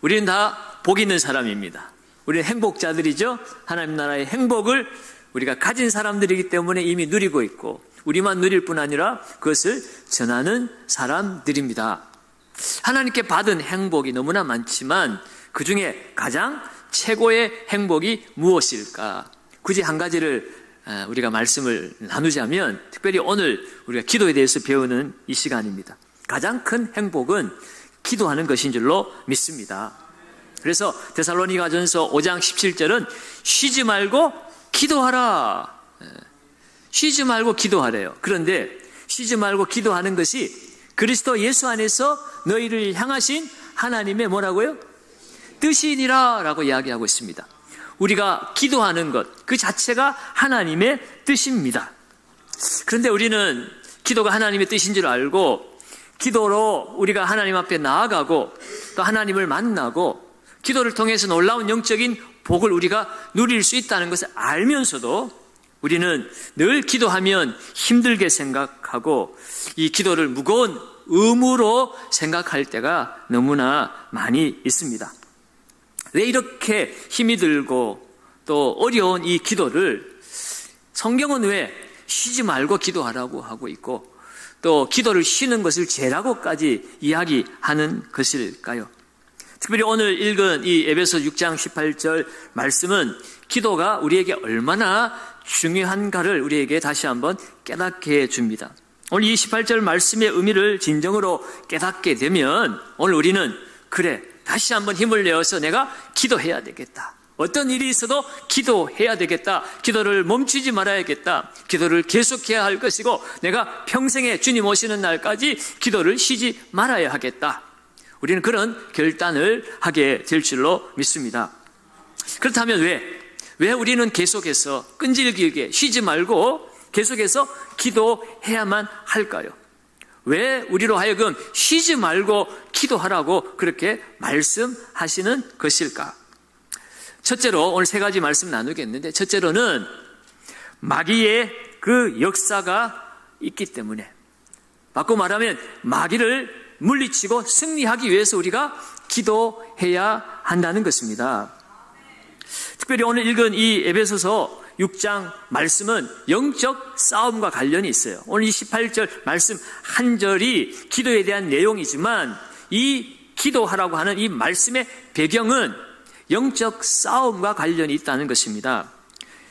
우리는 다 복 있는 사람입니다. 우리는 행복자들이죠. 하나님 나라의 행복을 우리가 가진 사람들이기 때문에 이미 누리고 있고 우리만 누릴 뿐 아니라 그것을 전하는 사람들입니다. 하나님께 받은 행복이 너무나 많지만 그 중에 가장 최고의 행복이 무엇일까? 굳이 한 가지를 어, 우리가 말씀을 나누자면 특별히 오늘 우리가 기도에 대해서 배우는 이 시간입니다. 가장 큰 행복은 기도하는 것인 줄로 믿습니다. 그래서 데살로니가전서 5장 17절은 쉬지 말고 기도하라. 예. 쉬지 말고 기도하래요. 그런데 쉬지 말고 기도하는 것이 그리스도 예수 안에서 너희를 향하신 하나님의 뭐라고요? 뜻이니라 라고 이야기하고 있습니다. 우리가 기도하는 것 그 자체가 하나님의 뜻입니다. 그런데 우리는 기도가 하나님의 뜻인 줄 알고 기도로 우리가 하나님 앞에 나아가고 또 하나님을 만나고 기도를 통해서 놀라운 영적인 복을 우리가 누릴 수 있다는 것을 알면서도 우리는 늘 기도하면 힘들게 생각하고 이 기도를 무거운 의무로 생각할 때가 너무나 많이 있습니다. 왜 이렇게 힘이 들고 또 어려운 이 기도를 성경은 왜 쉬지 말고 기도하라고 하고 있고 또 기도를 쉬는 것을 죄라고까지 이야기하는 것일까요? 특별히 오늘 읽은 이 에베소 6장 18절 말씀은 기도가 우리에게 얼마나 중요한가를 우리에게 다시 한번 깨닫게 해줍니다. 오늘 이 18절 말씀의 의미를 진정으로 깨닫게 되면 오늘 우리는 그래 다시 한번 힘을 내어서 내가 기도해야 되겠다. 어떤 일이 있어도 기도해야 되겠다. 기도를 멈추지 말아야겠다. 기도를 계속해야 할 것이고 내가 평생에 주님 오시는 날까지 기도를 쉬지 말아야 하겠다. 우리는 그런 결단을 하게 될 줄로 믿습니다. 그렇다면 왜? 왜 우리는 계속해서 끈질기게 쉬지 말고 계속해서 기도해야만 할까요? 왜 우리로 하여금 쉬지 말고 기도하라고 그렇게 말씀하시는 것일까? 첫째로 오늘 세 가지 말씀 나누겠는데 첫째로는 마귀의 그 역사가 있기 때문에 바꿔 말하면 마귀를 물리치고 승리하기 위해서 우리가 기도해야 한다는 것입니다. 특별히 오늘 읽은 이 에베소서 6장 말씀은 영적 싸움과 관련이 있어요. 오늘 28절 말씀 한 절이 기도에 대한 내용이지만 이 기도하라고 하는 이 말씀의 배경은 영적 싸움과 관련이 있다는 것입니다.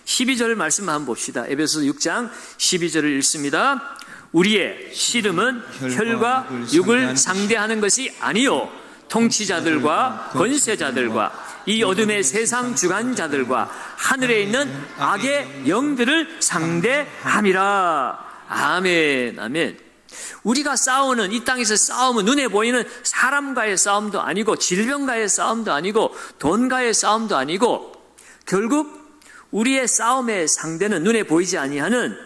12절 말씀 한번 봅시다. 에베소 6장 12절을 읽습니다. 우리의 씨름은 혈과 육을 상대하는 것이 아니요 통치자들과 권세자들과 이 어둠의 세상 주관자들과 하늘에 있는 악의 영들을 상대함이라. 아멘, 아멘. 우리가 싸우는 이 땅에서 싸움은 눈에 보이는 사람과의 싸움도 아니고 질병과의 싸움도 아니고 돈과의 싸움도 아니고 결국 우리의 싸움의 상대는 눈에 보이지 아니하는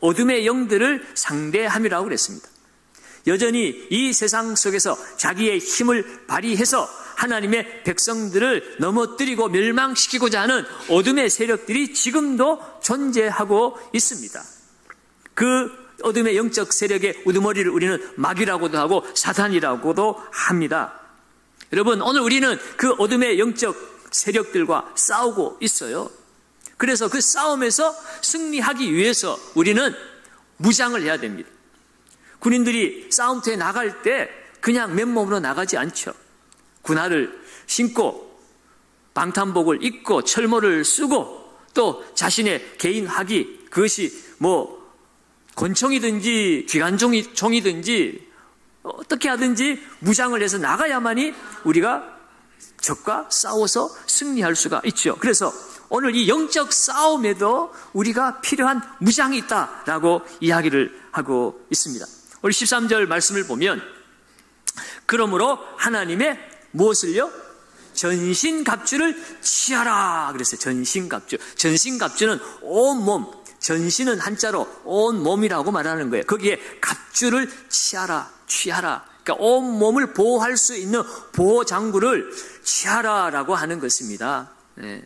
어둠의 영들을 상대함이라고 그랬습니다. 여전히 이 세상 속에서 자기의 힘을 발휘해서 하나님의 백성들을 넘어뜨리고 멸망시키고자 하는 어둠의 세력들이 지금도 존재하고 있습니다. 그 어둠의 영적 세력의 우두머리를 우리는 마귀라고도 하고 사탄이라고도 합니다. 여러분, 오늘 우리는 그 어둠의 영적 세력들과 싸우고 있어요. 그래서 그 싸움에서 승리하기 위해서 우리는 무장을 해야 됩니다. 군인들이 싸움터에 나갈 때 그냥 맨몸으로 나가지 않죠. 군화를 신고 방탄복을 입고 철모를 쓰고 또 자신의 개인 학위 그것이 뭐 권총이든지 기관총이든지 어떻게 하든지 무장을 해서 나가야만이 우리가 적과 싸워서 승리할 수가 있죠. 그래서 오늘 이 영적 싸움에도 우리가 필요한 무장이 있다라고 이야기를 하고 있습니다. 우리 13절 말씀을 보면 그러므로 하나님의 무엇을요? 전신갑주를 취하라 그랬어요. 전신갑주. 전신갑주는 온몸, 전신은 한자로 온 몸이라고 말하는 거예요. 거기에 갑주를 취하라, 취하라. 그러니까 온 몸을 보호할 수 있는 보호 장구를 취하라라고 하는 것입니다. 네.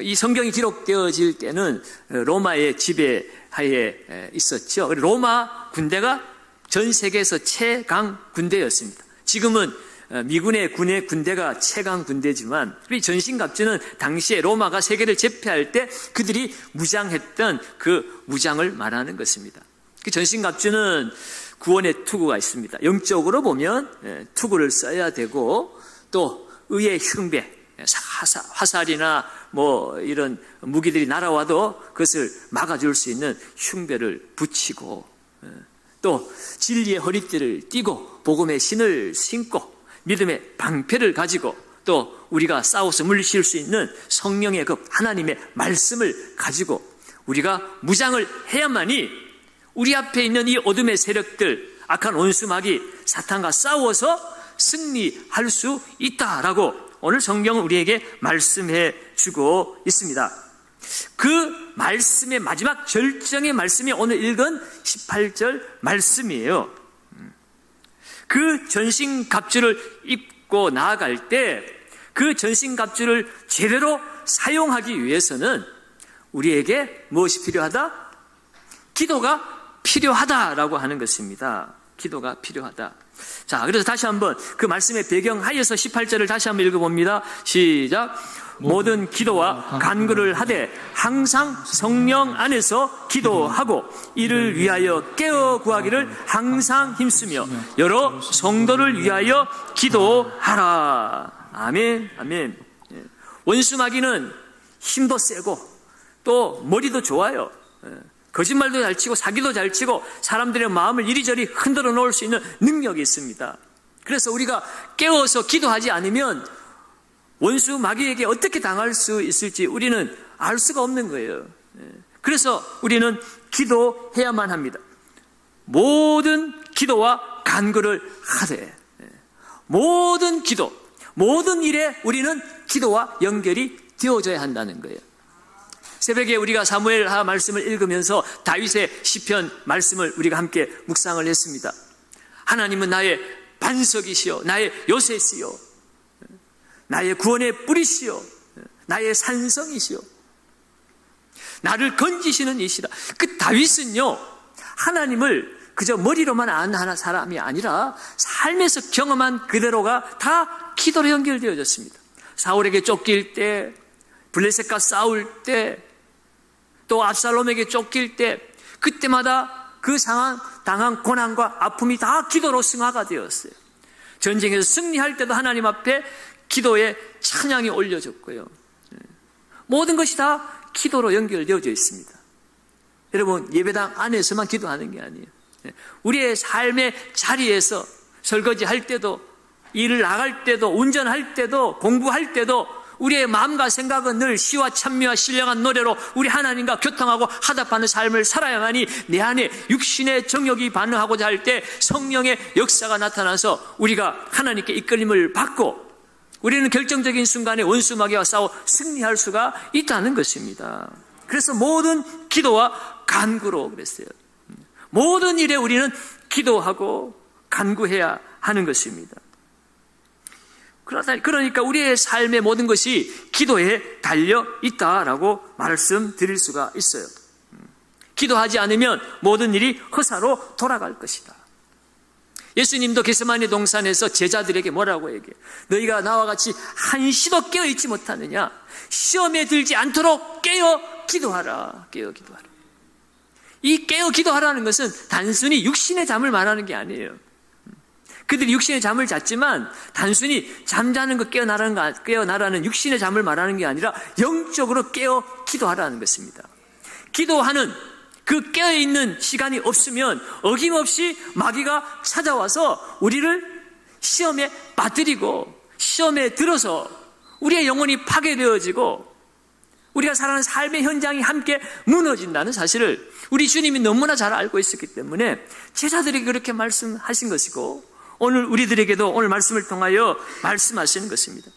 이 성경이 기록되어질 때는 로마의 지배하에 있었죠. 로마 군대가 전 세계에서 최강 군대였습니다. 지금은 어, 미군의 군의 군대가 최강 군대지만 우리 전신갑주는 당시에 로마가 세계를 제패할 때 그들이 무장했던 그 무장을 말하는 것입니다. 그 전신갑주는 구원의 투구가 있습니다. 영적으로 보면 예, 투구를 써야 되고 또 의의 흉배, 예, 화살, 화살 이나 뭐 이런 무기들이 날아와도 그것을 막아줄 수 있는 흉배를 붙이고 예, 또 진리의 허리띠를 띠고 복음의 신을 신고 믿음의 방패를 가지고 또 우리가 싸워서 물리칠 수 있는 성령의 그 하나님의 말씀을 가지고 우리가 무장을 해야만이 우리 앞에 있는 이 어둠의 세력들, 악한 원수막이 사탄과 싸워서 승리할 수 있다라고 오늘 성경은 우리에게 말씀해 주고 있습니다. 그 말씀의 마지막 절정의 말씀이 오늘 읽은 18절 말씀이에요. 그 전신 갑주를 입고 나아갈 때 그 전신 갑주를 제대로 사용하기 위해서는 우리에게 무엇이 필요하다? 기도가 필요하다라고 하는 것입니다. 기도가 필요하다. 자, 그래서 다시 한번 그 말씀의 배경 하에서 18절을 다시 한번 읽어봅니다. 시작. 모든 기도와 간구를 하되 항상 성령 안에서 기도하고 이를 위하여 깨어 구하기를 항상 힘쓰며 여러 성도를 위하여 기도하라. 아멘, 아멘. 예. 원수마귀는 힘도 세고 또 머리도 좋아요. 예. 거짓말도 잘 치고 사기도 잘 치고 사람들의 마음을 이리저리 흔들어 놓을 수 있는 능력이 있습니다. 그래서 우리가 깨워서 기도하지 않으면 원수 마귀에게 어떻게 당할 수 있을지 우리는 알 수가 없는 거예요. 예. 그래서 우리는 기도해야만 합니다. 모든 기도와 간구를 하되 예. 모든 기도, 모든 일에 우리는 기도와 연결이 되어져야 한다는 거예요. 새벽에 우리가 사무엘하 말씀을 읽으면서 다윗의 시편 말씀을 우리가 함께 묵상을 했습니다. 하나님은 나의 반석이시요 나의 요새시요 나의 구원의 뿌리시요 나의 산성이시요 나를 건지시는 이시다. 그 다윗은요 하나님을 그저 머리로만 아는 사람이 아니라 삶에서 경험한 그대로가 다 기도로 연결되어졌습니다. 사울에게 쫓길 때, 블레셋과 싸울 때, 또 압살롬에게 쫓길 때, 그때마다 그 상황, 당한 고난과 아픔이 다 기도로 승화가 되었어요. 전쟁에서 승리할 때도 하나님 앞에 기도에 찬양이 올려졌고요. 모든 것이 다 기도로 연결되어져 있습니다. 여러분, 예배당 안에서만 기도하는 게 아니에요. 우리의 삶의 자리에서 설거지 할 때도, 일을 나갈 때도, 운전할 때도, 공부할 때도, 우리의 마음과 생각은 늘 시와 찬미와 신령한 노래로 우리 하나님과 교통하고 하답하는 삶을 살아야만이 내 안에 육신의 정욕이 반응하고자 할 때 성령의 역사가 나타나서 우리가 하나님께 이끌림을 받고 우리는 결정적인 순간에 원수 마귀와 싸워 승리할 수가 있다는 것입니다. 그래서 모든 기도와 간구로 그랬어요. 모든 일에 우리는 기도하고 간구해야 하는 것입니다. 그러다, 그러니까 우리의 삶의 모든 것이 기도에 달려 있다라고 말씀드릴 수가 있어요. 기도하지 않으면 모든 일이 허사로 돌아갈 것이다. 예수님도 게스마니 동산에서 제자들에게 뭐라고 얘기해? 너희가 나와 같이 한시도 깨어 있지 못하느냐? 시험에 들지 않도록 깨어 기도하라. 깨어 기도하라. 이 깨어 기도하라는 것은 단순히 육신의 잠을 말하는 게 아니에요. 그들이 육신의 잠을 잤지만 단순히 잠자는 것 깨어나라는, 거, 깨어나라는 육신의 잠을 말하는 게 아니라 영적으로 깨어 기도하라는 것입니다. 기도하는 그 깨어있는 시간이 없으면 어김없이 마귀가 찾아와서 우리를 시험에 빠뜨리고 시험에 들어서 우리의 영혼이 파괴되어지고 우리가 살아가는 삶의 현장이 함께 무너진다는 사실을 우리 주님이 너무나 잘 알고 있었기 때문에 제자들에게 그렇게 말씀하신 것이고 오늘 우리들에게도 오늘 말씀을 통하여 말씀하시는 것입니다.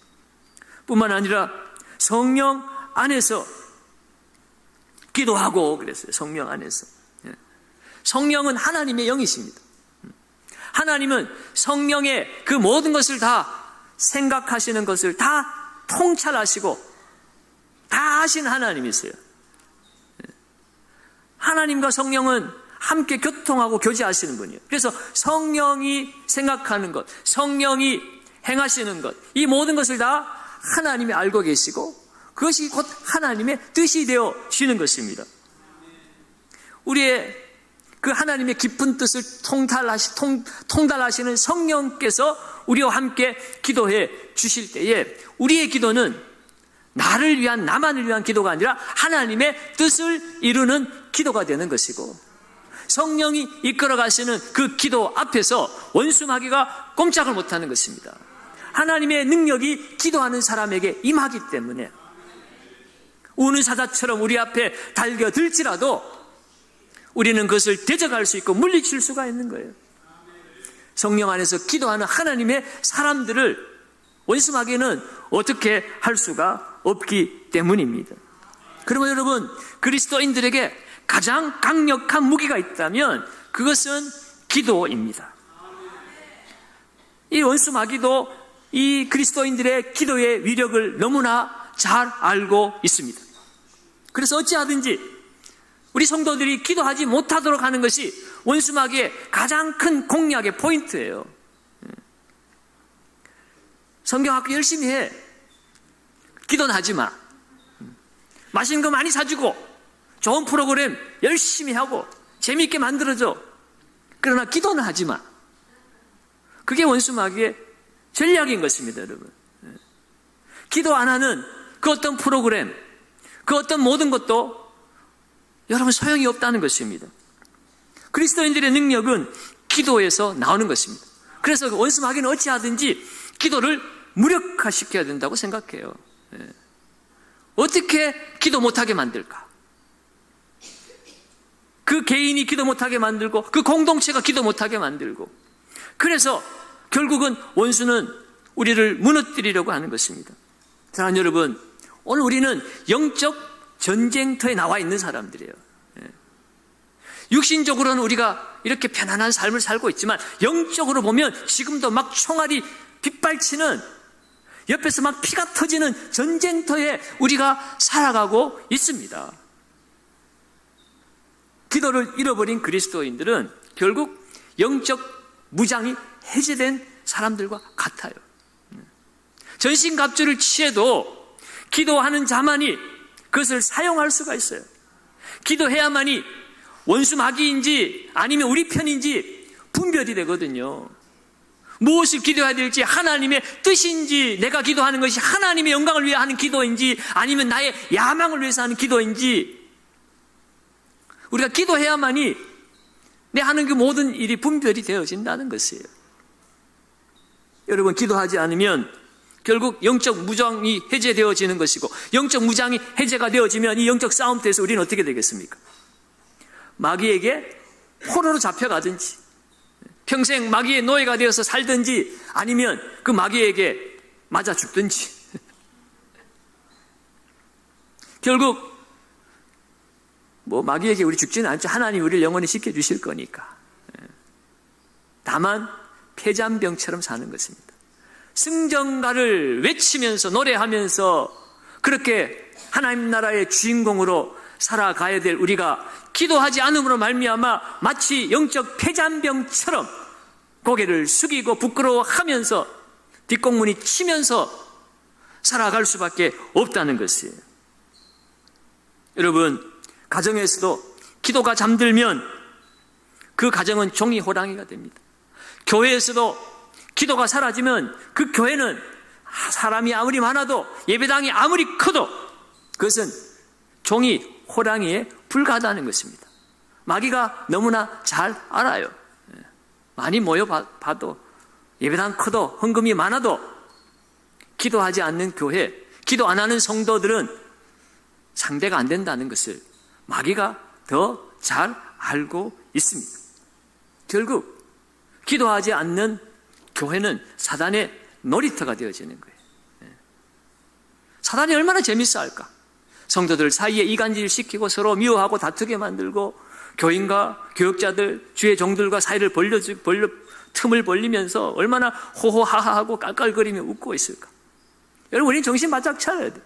뿐만 아니라 성령 안에서 기도하고 그랬어요. 성령 안에서. 예. 성령은 하나님의 영이십니다. 하나님은 성령의 그 모든 것을 다 생각하시는 것을 다 통찰하시고 다 하신 하나님이세요. 예. 하나님과 성령은 함께 교통하고 교제하시는 분이에요. 그래서 성령이 생각하는 것, 성령이 행하시는 것, 이 모든 것을 다 하나님이 알고 계시고 그것이 곧 하나님의 뜻이 되어 지는 것입니다. 우리의 그 하나님의 깊은 뜻을 통달하시, 통, 통달하시는 성령께서 우리와 함께 기도해 주실 때에 우리의 기도는 나를 위한, 나만을 위한 기도가 아니라 하나님의 뜻을 이루는 기도가 되는 것이고 성령이 이끌어 가시는 그 기도 앞에서 원수 마귀가 꼼짝을 못하는 것입니다. 하나님의 능력이 기도하는 사람에게 임하기 때문에 우는 사자처럼 우리 앞에 달겨들지라도 우리는 그것을 대적할 수 있고 물리칠 수가 있는 거예요. 성령 안에서 기도하는 하나님의 사람들을 원수 마귀는 어떻게 할 수가 없기 때문입니다. 그러면 여러분, 그리스도인들에게 가장 강력한 무기가 있다면 그것은 기도입니다. 이 원수 마귀도 이 그리스도인들의 기도의 위력을 너무나 잘 알고 있습니다. 그래서 어찌하든지 우리 성도들이 기도하지 못하도록 하는 것이 원수 마귀의 가장 큰 공략의 포인트예요. 성경 학교 열심히 해. 기도는 하지 마. 맛있는 거 많이 사주고, 좋은 프로그램 열심히 하고, 재미있게 만들어줘. 그러나 기도는 하지 마. 그게 원수 마귀의 전략인 것입니다, 여러분. 기도 안 하는 그 어떤 프로그램, 그 어떤 모든 것도 여러분 소용이 없다는 것입니다. 그리스도인들의 능력은 기도에서 나오는 것입니다. 그래서 원수 마귀는 어찌하든지 기도를 무력화시켜야 된다고 생각해요. 예. 어떻게 기도 못하게 만들까? 그 개인이 기도 못하게 만들고 그 공동체가 기도 못하게 만들고 그래서 결국은 원수는 우리를 무너뜨리려고 하는 것입니다. 사랑하는 여러분, 오늘 우리는 영적 전쟁터에 나와 있는 사람들이에요. 예. 육신적으로는 우리가 이렇게 편안한 삶을 살고 있지만 영적으로 보면 지금도 막 총알이 빗발치는 옆에서 막 피가 터지는 전쟁터에 우리가 살아가고 있습니다. 기도를 잃어버린 그리스도인들은 결국 영적 무장이 해제된 사람들과 같아요. 예. 전신갑주를 취해도 기도하는 자만이 그것을 사용할 수가 있어요. 기도해야만이 원수 마귀인지 아니면 우리 편인지 분별이 되거든요. 무엇을 기도해야 될지 하나님의 뜻인지 내가 기도하는 것이 하나님의 영광을 위해 하는 기도인지 아니면 나의 야망을 위해서 하는 기도인지 우리가 기도해야만이 내 하는 그 모든 일이 분별이 되어진다는 것이에요. 여러분 기도하지 않으면 결국 영적 무장이 해제되어지는 것이고 영적 무장이 해제가 되어지면 이 영적 싸움터에서 우리는 어떻게 되겠습니까? 마귀에게 포로로 잡혀가든지 평생 마귀의 노예가 되어서 살든지 아니면 그 마귀에게 맞아 죽든지 결국 뭐 마귀에게 우리 죽지는 않죠. 하나님 우리를 영원히 지켜 주실 거니까. 다만 폐잔병처럼 사는 것입니다. 승전가를 외치면서 노래하면서 그렇게 하나님 나라의 주인공으로 살아가야 될 우리가 기도하지 않음으로 말미암아 마치 영적 폐잔병처럼 고개를 숙이고 부끄러워하면서 뒷공문이 치면서 살아갈 수밖에 없다는 것이에요. 여러분 가정에서도 기도가 잠들면 그 가정은 종이 호랑이가 됩니다. 교회에서도 기도가 사라지면 그 교회는 사람이 아무리 많아도 예배당이 아무리 커도 그것은 종이 호랑이에 불과하다는 것입니다. 마귀가 너무나 잘 알아요. 예. 많이 모여봐도 예배당 커도 헌금이 많아도 기도하지 않는 교회, 기도 안 하는 성도들은 상대가 안 된다는 것을 마귀가 더 잘 알고 있습니다. 결국 기도하지 않는 교회는 사단의 놀이터가 되어지는 거예요. 예. 사단이 얼마나 재밌어 할까? 성도들 사이에 이간질 시키고 서로 미워하고 다투게 만들고 교인과 교육자들, 주의 종들과 사이를 벌려, 벌려, 틈을 벌리면서 얼마나 호호하하하고 깔깔거리며 웃고 있을까? 여러분, 우리는 정신 바짝 차려야 돼.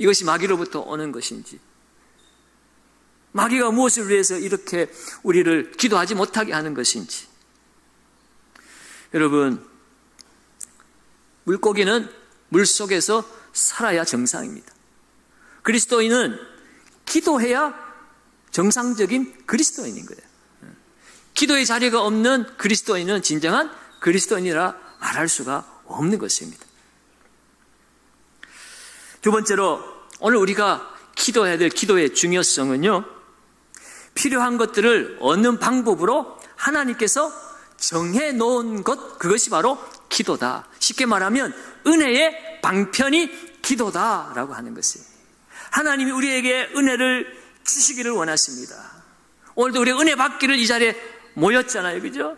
예. 이것이 마귀로부터 오는 것인지, 마귀가 무엇을 위해서 이렇게 우리를 기도하지 못하게 하는 것인지, 여러분, 물고기는 물 속에서 살아야 정상입니다. 그리스도인은 기도해야 정상적인 그리스도인인 거예요. 기도의 자리가 없는 그리스도인은 진정한 그리스도인이라 말할 수가 없는 것입니다. 두 번째로 오늘 우리가 기도해야 될 기도의 중요성은요. 필요한 것들을 얻는 방법으로 하나님께서 정해 놓은 것 그것이 바로 기도다. 쉽게 말하면 은혜의 방편이 기도다라고 하는 것이에요. 하나님이 우리에게 은혜를 주시기를 원하십니다. 오늘도 우리 은혜 받기를 이 자리에 모였잖아요. 그죠?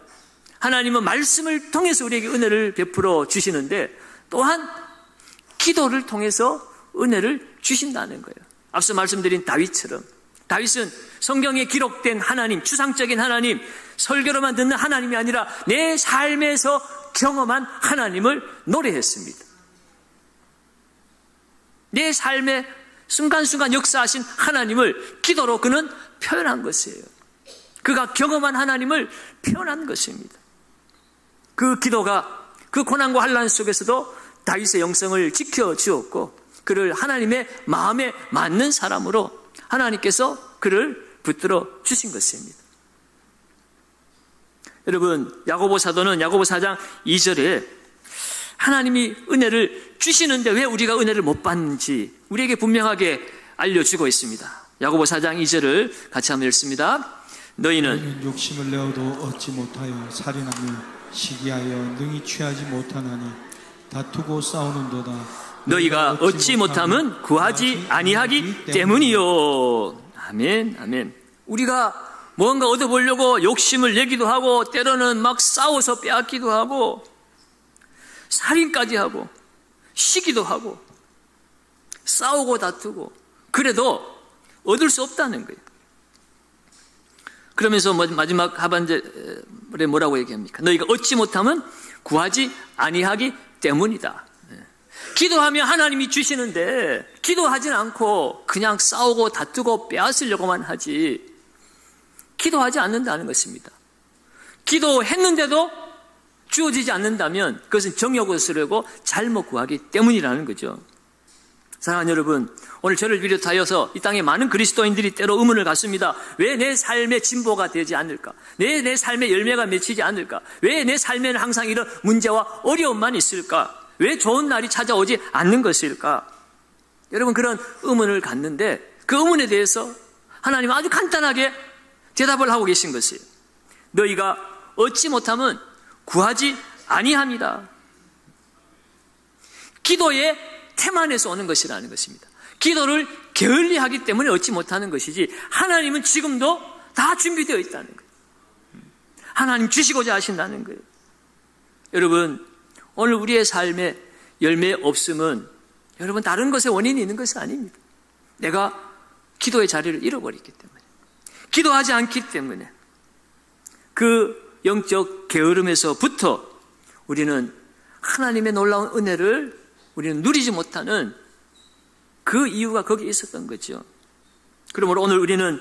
하나님은 말씀을 통해서 우리에게 은혜를 베풀어 주시는데 또한 기도를 통해서 은혜를 주신다는 거예요. 앞서 말씀드린 다윗처럼 다윗은 성경에 기록된 하나님, 추상적인 하나님, 설교로만 듣는 하나님이 아니라 내 삶에서 경험한 하나님을 노래했습니다. 내 삶에 순간순간 역사하신 하나님을 기도로 그는 표현한 것이에요. 그가 경험한 하나님을 표현한 것입니다. 그 기도가 그 고난과 환란 속에서도 다윗의 영성을 지켜 주었고 그를 하나님의 마음에 맞는 사람으로 하나님께서 그를 붙들어 주신 것입니다. 여러분 야고보 사도는 야고보 4장 2절에 하나님이 은혜를 주시는데 왜 우리가 은혜를 못 받는지 우리에게 분명하게 알려주고 있습니다. 야고보 4장 2절을 같이 한번 읽습니다. 너희는 욕심을 내어도 얻지 못하여 살인하며 시기하여 능히 취하지 못하나니 다투고 싸우는도다 너희가 얻지 못함은 구하지 아니하기 때문이요. 아멘, 아멘. 우리가 뭔가 얻어보려고 욕심을 내기도 하고 때로는 막 싸워서 빼앗기도 하고 살인까지 하고 시기도 하고 싸우고 다투고 그래도 얻을 수 없다는 거예요. 그러면서 뭐 마지막 하반절에 뭐라고 얘기합니까? 너희가 얻지 못하면 구하지 아니하기 때문이다. 기도하면 하나님이 주시는데 기도하진 않고 그냥 싸우고 다투고 빼앗으려고만 하지 기도하지 않는다는 것입니다. 기도했는데도 주어지지 않는다면 그것은 정욕을 쓰려고 잘못 구하기 때문이라는 거죠. 사랑하는 여러분, 오늘 저를 비롯하여서 이 땅에 많은 그리스도인들이 때로 의문을 갖습니다. 왜 내 삶의 진보가 되지 않을까? 왜 내 삶의 열매가 맺히지 않을까? 왜 내 삶에는 항상 이런 문제와 어려움만 있을까? 왜 좋은 날이 찾아오지 않는 것일까? 여러분 그런 의문을 갖는데 그 의문에 대해서 하나님은 아주 간단하게 대답을 하고 계신 것이에요. 너희가 얻지 못하면 구하지 아니합니다. 기도의 태만에서 오는 것이라는 것입니다. 기도를 게을리 하기 때문에 얻지 못하는 것이지 하나님은 지금도 다 준비되어 있다는 거예요. 하나님 주시고자 하신다는 거예요. 여러분 오늘 우리의 삶에 열매 없음은 여러분 다른 것에 원인이 있는 것이 아닙니다. 내가 기도의 자리를 잃어버렸기 때문에 기도하지 않기 때문에 그 영적 게으름에서부터 우리는 하나님의 놀라운 은혜를 우리는 누리지 못하는 그 이유가 거기에 있었던 거죠. 그러므로 오늘 우리는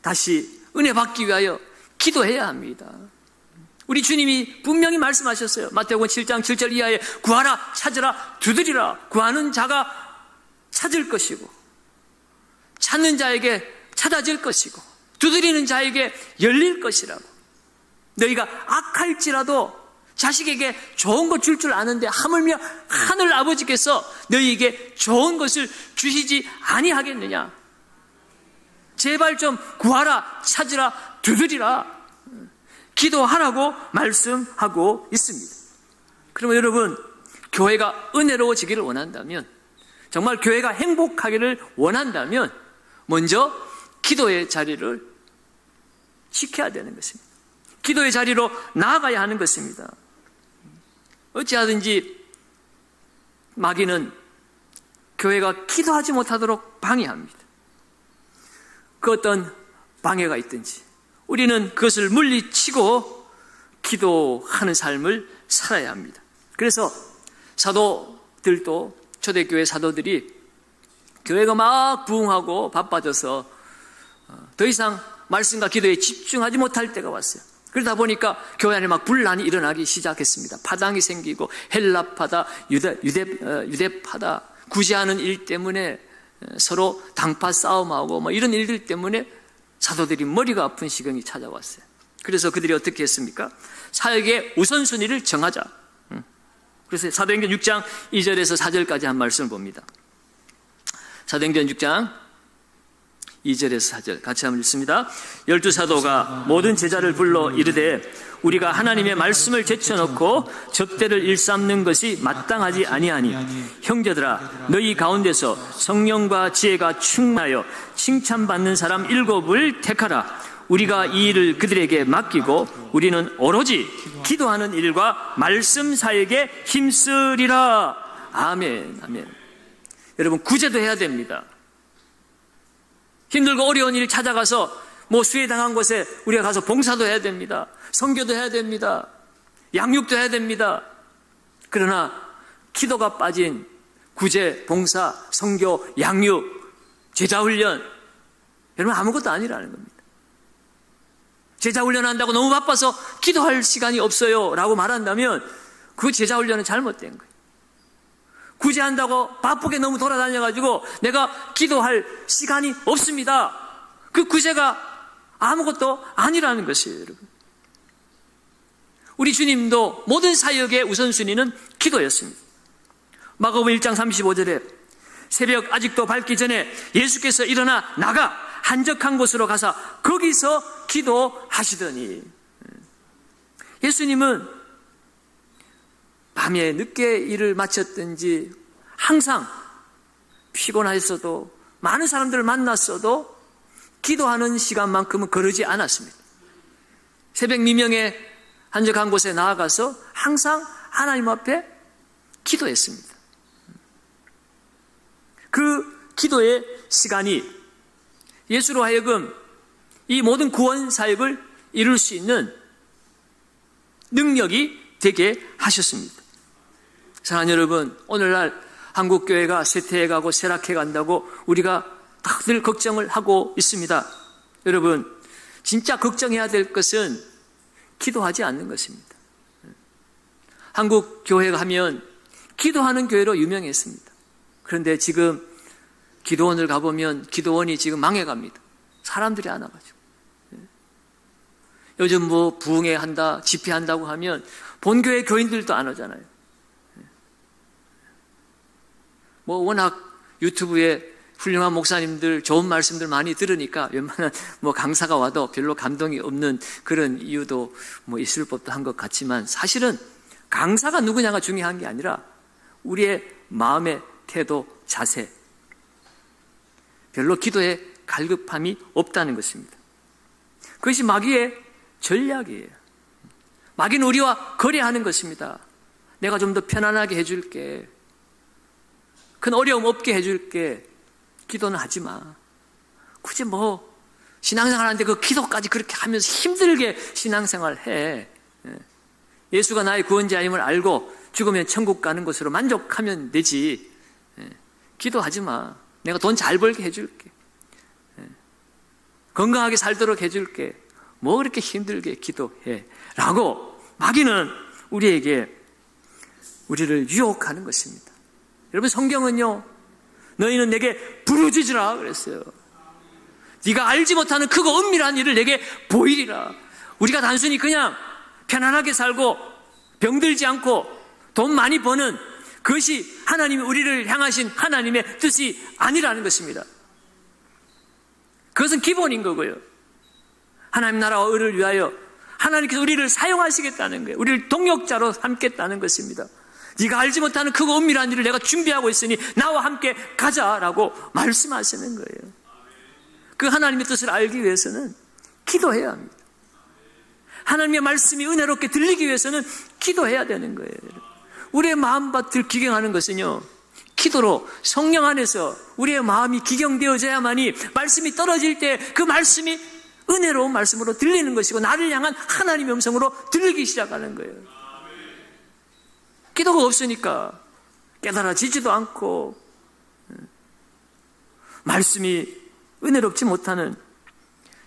다시 은혜 받기 위하여 기도해야 합니다. 우리 주님이 분명히 말씀하셨어요. 마태복음 7장 7절 이하에 구하라 찾으라 두드리라. 구하는 자가 찾을 것이고 찾는 자에게 찾아질 것이고 두드리는 자에게 열릴 것이라고. 너희가 악할지라도 자식에게 좋은 것 줄줄 아는데 하물며 하늘 아버지께서 너희에게 좋은 것을 주시지 아니하겠느냐? 제발 좀 구하라 찾으라 두드리라 기도하라고 말씀하고 있습니다. 그러면 여러분, 교회가 은혜로워지기를 원한다면, 정말 교회가 행복하기를 원한다면, 먼저 기도의 자리를 지켜야 되는 것입니다. 기도의 자리로 나아가야 하는 것입니다. 어찌하든지 마귀는 교회가 기도하지 못하도록 방해합니다. 그 어떤 방해가 있든지 우리는 그것을 물리치고 기도하는 삶을 살아야 합니다. 그래서 사도들도 초대교회 사도들이 교회가 막 부흥하고 바빠져서 어, 더 이상 말씀과 기도에 집중하지 못할 때가 왔어요. 그러다 보니까 교회 안에 막 분란이 일어나기 시작했습니다. 파당이 생기고 헬라 파다, 유대, 유대, 어, 유대 파다, 구제하는 일 때문에 어, 서로 당파 싸움하고 뭐 이런 일들 때문에 사도들이 머리가 아픈 시경이 찾아왔어요. 그래서 그들이 어떻게 했습니까? 사역의 우선순위를 정하자. 음. 그래서 사도행전 6장 2절에서 4절까지 한 말씀을 봅니다. 사도행전 6장 2절에서 4절 같이 한번 읽습니다. 열두 사도가 모든 제자를 불러 이르되 우리가 하나님의 말씀을 제쳐놓고 접대를 일삼는 것이 마땅하지 아니하니 형제들아 너희 가운데서 성령과 지혜가 충만하여 칭찬받는 사람 일곱을 택하라. 우리가 이 일을 그들에게 맡기고 우리는 오로지 기도하는 일과 말씀 사역에 힘쓰리라. 아멘 아멘. 여러분 구제도 해야 됩니다 힘들고 어려운 일 찾아가서 뭐 수혜당한 곳에 우리가 가서 봉사도 해야 됩니다. 성교도 해야 됩니다. 양육도 해야 됩니다. 그러나 기도가 빠진 구제, 봉사, 성교, 양육, 제자훈련 여러분 아무것도 아니라는 겁니다. 제자훈련 한다고 너무 바빠서 기도할 시간이 없어요 라고 말한다면 그 제자훈련은 잘못된 거예요. 구제한다고 바쁘게 너무 돌아다녀가지고 내가 기도할 시간이 없습니다. 그 구제가 아무것도 아니라는 것이에요, 여러분. 우리 주님도 모든 사역의 우선순위는 기도였습니다. 마가복음 1장 35절에 새벽 아직도 밝기 전에 예수께서 일어나 나가 한적한 곳으로 가서 거기서 기도하시더니 예수님은 밤에 늦게 일을 마쳤든지 항상 피곤했어도 많은 사람들을 만났어도 기도하는 시간만큼은 거르지 않았습니다. 새벽 미명에 한적한 곳에 나아가서 항상 하나님 앞에 기도했습니다. 그 기도의 시간이 예수로 하여금 이 모든 구원 사역을 이룰 수 있는 능력이 되게 하셨습니다. 사랑하는 여러분, 오늘날 한국교회가 쇠퇴해 가고 쇠락해 간다고 우리가 다들 걱정을 하고 있습니다. 여러분, 진짜 걱정해야 될 것은 기도하지 않는 것입니다. 한국 교회가 하면 기도하는 교회로 유명했습니다. 그런데 지금 기도원을 가보면 기도원이 지금 망해갑니다. 사람들이 안 와가지고. 요즘 뭐 부흥회 한다, 집회한다고 하면 본교회 교인들도 안 오잖아요. 뭐 워낙 유튜브에 훌륭한 목사님들 좋은 말씀들 많이 들으니까 웬만한 뭐 강사가 와도 별로 감동이 없는 그런 이유도 뭐 있을 법도 한 것 같지만 사실은 강사가 누구냐가 중요한 게 아니라 우리의 마음의 태도, 자세. 별로 기도에 갈급함이 없다는 것입니다. 그것이 마귀의 전략이에요. 마귀는 우리와 거래하는 것입니다. 내가 좀 더 편안하게 해줄게. 큰 어려움 없게 해줄게. 기도는 하지 마. 굳이 뭐, 신앙생활 하는데 그 기도까지 그렇게 하면서 힘들게 신앙생활 해. 예. 예수가 나의 구원자 임을 알고 죽으면 천국 가는 것으로 만족하면 되지. 예. 기도하지 마. 내가 돈 잘 벌게 해줄게. 예. 건강하게 살도록 해줄게. 뭐 그렇게 힘들게 기도해. 라고 마귀는 우리에게 우리를 유혹하는 것입니다. 여러분 성경은요. 너희는 내게 부르짖으라 그랬어요. 네가 알지 못하는 크고 은밀한 일을 내게 보이리라. 우리가 단순히 그냥 편안하게 살고 병들지 않고 돈 많이 버는 그것이 하나님이 우리를 향하신 하나님의 뜻이 아니라는 것입니다. 그것은 기본인 거고요. 하나님 나라와 의를 위하여 하나님께서 우리를 사용하시겠다는 거예요. 우리를 동역자로 삼겠다는 것입니다. 네가 알지 못하는 크고 은밀한 일을 내가 준비하고 있으니 나와 함께 가자라고 말씀하시는 거예요. 그 하나님의 뜻을 알기 위해서는 기도해야 합니다. 하나님의 말씀이 은혜롭게 들리기 위해서는 기도해야 되는 거예요. 우리의 마음밭을 기경하는 것은요, 기도로 성령 안에서 우리의 마음이 기경되어져야만이 말씀이 떨어질 때 그 말씀이 은혜로운 말씀으로 들리는 것이고 나를 향한 하나님의 음성으로 들리기 시작하는 거예요. 기도가 없으니까 깨달아지지도 않고 말씀이 은혜롭지 못하는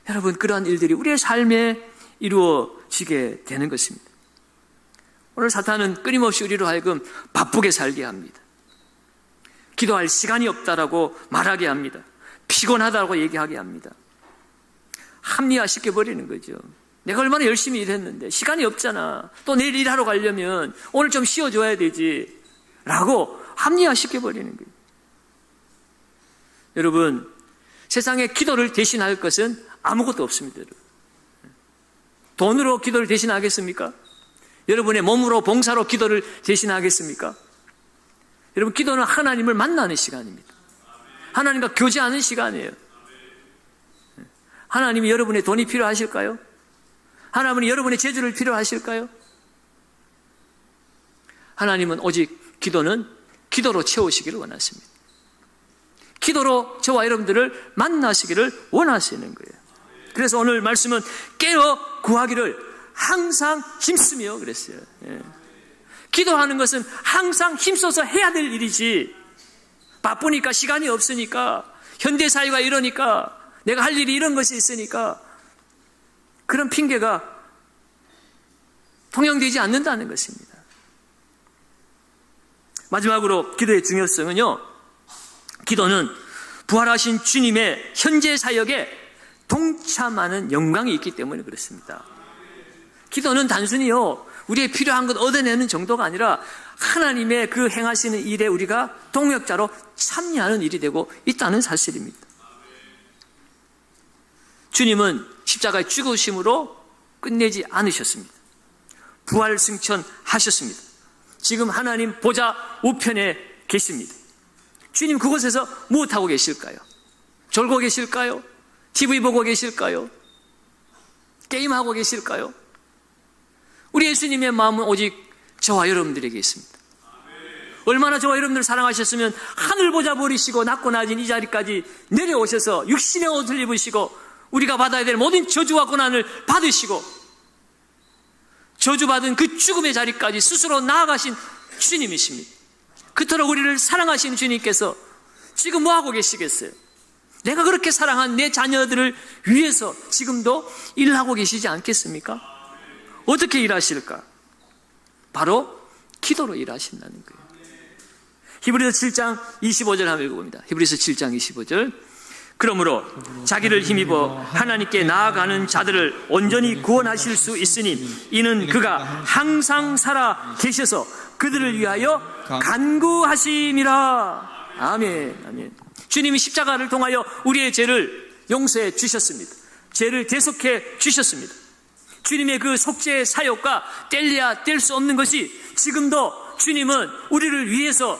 여러분 그러한 일들이 우리의 삶에 이루어지고 지게 되는 것입니다. 오늘 사탄은 끊임없이 우리로 하여금 바쁘게 살게 합니다. 기도할 시간이 없다라고 말하게 합니다. 피곤하다고 얘기하게 합니다. 합리화시켜 버리는 거죠. 내가 얼마나 열심히 일했는데 시간이 없잖아. 또 내일 일하러 가려면 오늘 좀 쉬어줘야 되지. 라고 합리화시켜 버리는 거예요. 여러분, 세상에 기도를 대신할 것은 아무것도 없습니다. 돈으로 기도를 대신하겠습니까? 여러분의 몸으로 봉사로 기도를 대신하겠습니까? 여러분, 기도는 하나님을 만나는 시간입니다. 하나님과 교제하는 시간이에요. 하나님이 여러분의 돈이 필요하실까요? 하나님은 여러분의 재주를 필요하실까요? 하나님은 오직 기도는 기도로 채우시기를 원하십니다. 기도로 저와 여러분들을 만나시기를 원하시는 거예요. 그래서 오늘 말씀은 깨어 구하기를 항상 힘쓰며 그랬어요. 예. 기도하는 것은 항상 힘써서 해야 될 일이지. 바쁘니까 시간이 없으니까 현대 사회가 이러니까 내가 할 일이 이런 것이 있으니까 그런 핑계가 통용되지 않는다는 것입니다. 마지막으로 기도의 중요성은요. 기도는 부활하신 주님의 현재 사역에 동참하는 영광이 있기 때문에 그렇습니다. 기도는 단순히요, 우리의 필요한 것 얻어내는 정도가 아니라 하나님의 그 행하시는 일에 우리가 동역자로 참여하는 일이 되고 있다는 사실입니다. 주님은 십자가의 죽으심으로 끝내지 않으셨습니다. 부활 승천하셨습니다. 지금 하나님 보좌 우편에 계십니다. 주님 그곳에서 무엇하고 계실까요? 졸고 계실까요? TV 보고 계실까요? 게임하고 계실까요? 우리 예수님의 마음은 오직 저와 여러분들에게 있습니다. 얼마나 저와 여러분들 사랑하셨으면 하늘 보자 버리시고 낮고 낮은 이 자리까지 내려오셔서 육신의 옷을 입으시고 우리가 받아야 될 모든 저주와 고난을 받으시고 저주받은 그 죽음의 자리까지 스스로 나아가신 주님이십니다. 그토록 우리를 사랑하신 주님께서 지금 뭐 하고 계시겠어요? 내가 그렇게 사랑한 내 자녀들을 위해서 지금도 일하고 계시지 않겠습니까? 어떻게 일하실까? 바로 기도로 일하신다는 거예요. 히브리서 7장 25절 한번 읽어봅니다. 히브리서 7장 25절. 그러므로 자기를 힘입어 하나님께 나아가는 자들을 온전히 구원하실 수 있으니 이는 그가 항상 살아 계셔서 그들을 위하여 간구하심이라. 아멘. 아멘. 주님이 십자가를 통하여 우리의 죄를 용서해 주셨습니다. 죄를 대속해 주셨습니다. 주님의 그 속죄의 사역과 뗄래야 뗄 수 없는 것이 지금도 주님은 우리를 위해서